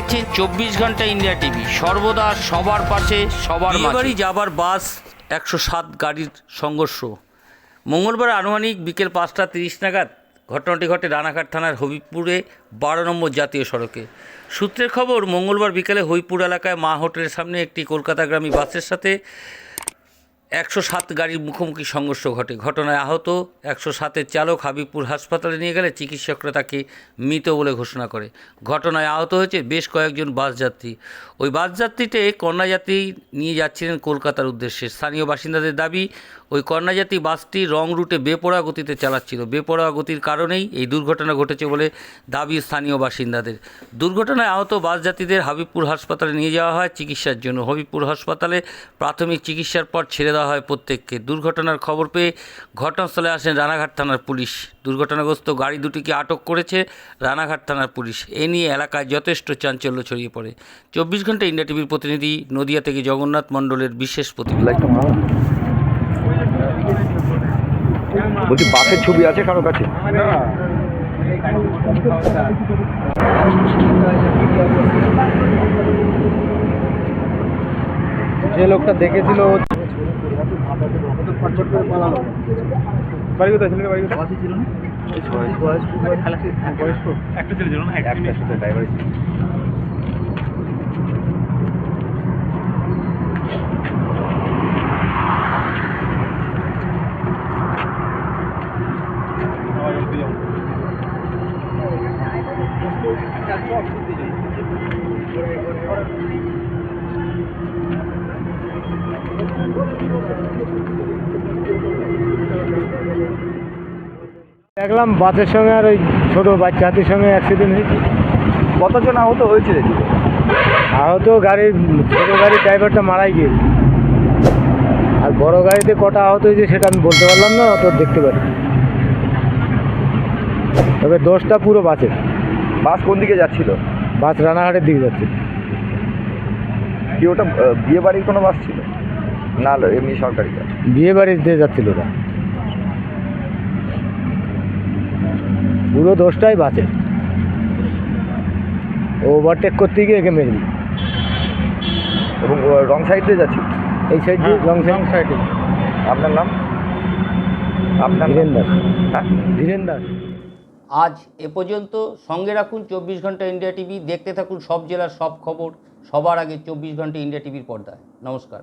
দেখছেন চব্বিশ ঘণ্টা ইন্ডিয়া টিভি। সর্বদা সবার পাশে সবার বাড়ি যাবার বাস একশো সাত গাড়ির সংঘর্ষ। মঙ্গলবার আনুমানিক বিকেল পাঁচটা তিরিশ নাগাদ ঘটনাটি ঘটে রানাঘাট থানার হবিবপুরে বারো নম্বর জাতীয় সড়কে। সূত্রের খবর মঙ্গলবার বিকেলে হবিপুর এলাকায় মা হোটেলের সামনে একটি কলকাতাগ্রামী বাসের সাথে একশো সাত গাড়ির মুখোমুখি সংঘর্ষ ঘটে। ঘটনায় আহত একশো সাতের চালক হাবিবপুর হাসপাতালে নিয়ে গেলে চিকিৎসকরা তাকে মৃত বলে ঘোষণা করে। ঘটনায় আহত হয়েছে বেশ কয়েকজন বাস যাত্রী। ওই বাস যাত্রীতে কন্যাযাত্রী নিয়ে যাচ্ছিলেন কলকাতার উদ্দেশ্যে। স্থানীয় বাসিন্দাদের দাবি, ওই কন্যাযাত্রী বাসটি রং রুটে বেপরোয়া গতিতে চালাচ্ছিল। বেপরোয়া গতির কারণেই এই দুর্ঘটনা ঘটেছে বলে দাবি স্থানীয় বাসিন্দাদের। দুর্ঘটনায় আহত বাস যাত্রীদের হাবিবপুর হাসপাতালে নিয়ে যাওয়া হয় চিকিৎসার জন্য। হবিবপুর হাসপাতালে প্রাথমিক চিকিৎসার পর ছেড়ে হয় প্রত্যেককে। দুর্ঘটনার খবর পেয়ে ঘটনাস্থলে আসেন রানাঘাট থানার পুলিশ। দুর্ঘটনাগ্রস্ত গাড়ি দুটিকে আটক করেছে রানাঘাট থানার পুলিশ। এ নিয়ে এলাকায় যথেষ্ট চাঞ্চল্য ছড়িয়ে পড়ে। চব্বিশ ঘণ্টা ইন্ডিয়া টিভির প্রতিনিধি নদিয়া থেকে জগন্নাথ মণ্ডলের বিশেষ প্রতিবেদন বলছি বাসের ছবি আছে কারও কাছে? যে লোকটা দেখেছিল বাড়ি কোথায় ছেলের বাড়ি কোথায়? একটা ছেলে ছিল না একটা সাথে ড্রাইভার দেখলাম বাসের সঙ্গে আর ওই ছোট বাচ্চা হাতির সঙ্গে অ্যাক্সিডেন্ট হয়েছে। কতজন আহত হয়েছে আহত গাড়ির ছোট গাড়ির ড্রাইভারটা মারাই গিয়েছে। আর বড় গাড়িতে কটা আহত হয়েছে সেটা আমি বলতে পারলাম না অত দেখতে পারি তবে দোষটা পুরো বাসের। বাস কোন দিকে যাচ্ছিল? বাস রানাঘাটের দিকে যাচ্ছে কি ওটা বিয়ে বাড়ির কোনো বাস ছিল? না এমনি সরকারি বাস বিয়ে বাড়িতে যাচ্ছিল ওরা। পুরো দোষটাই বাসের ওভারটেক করতে গিয়ে একে মেরে দিল। এবং রং সাইড দিয়ে যাচ্ছিল। এই সাইড দিয়ে রং সাইডে আপনার নাম? আপনার? ধীরেন দাস। হ্যাঁ? ধীরেন দাস। আজ এ পর্যন্ত সঙ্গে রাখুন চব্বিশ ঘণ্টা ইন্ডিয়া টিভি। দেখতে থাকুন সব জেলার সব খবর। সবার আগে চব্বিশ ঘণ্টা ইন্ডিয়া টিভির পর্দায়। নমস্কার।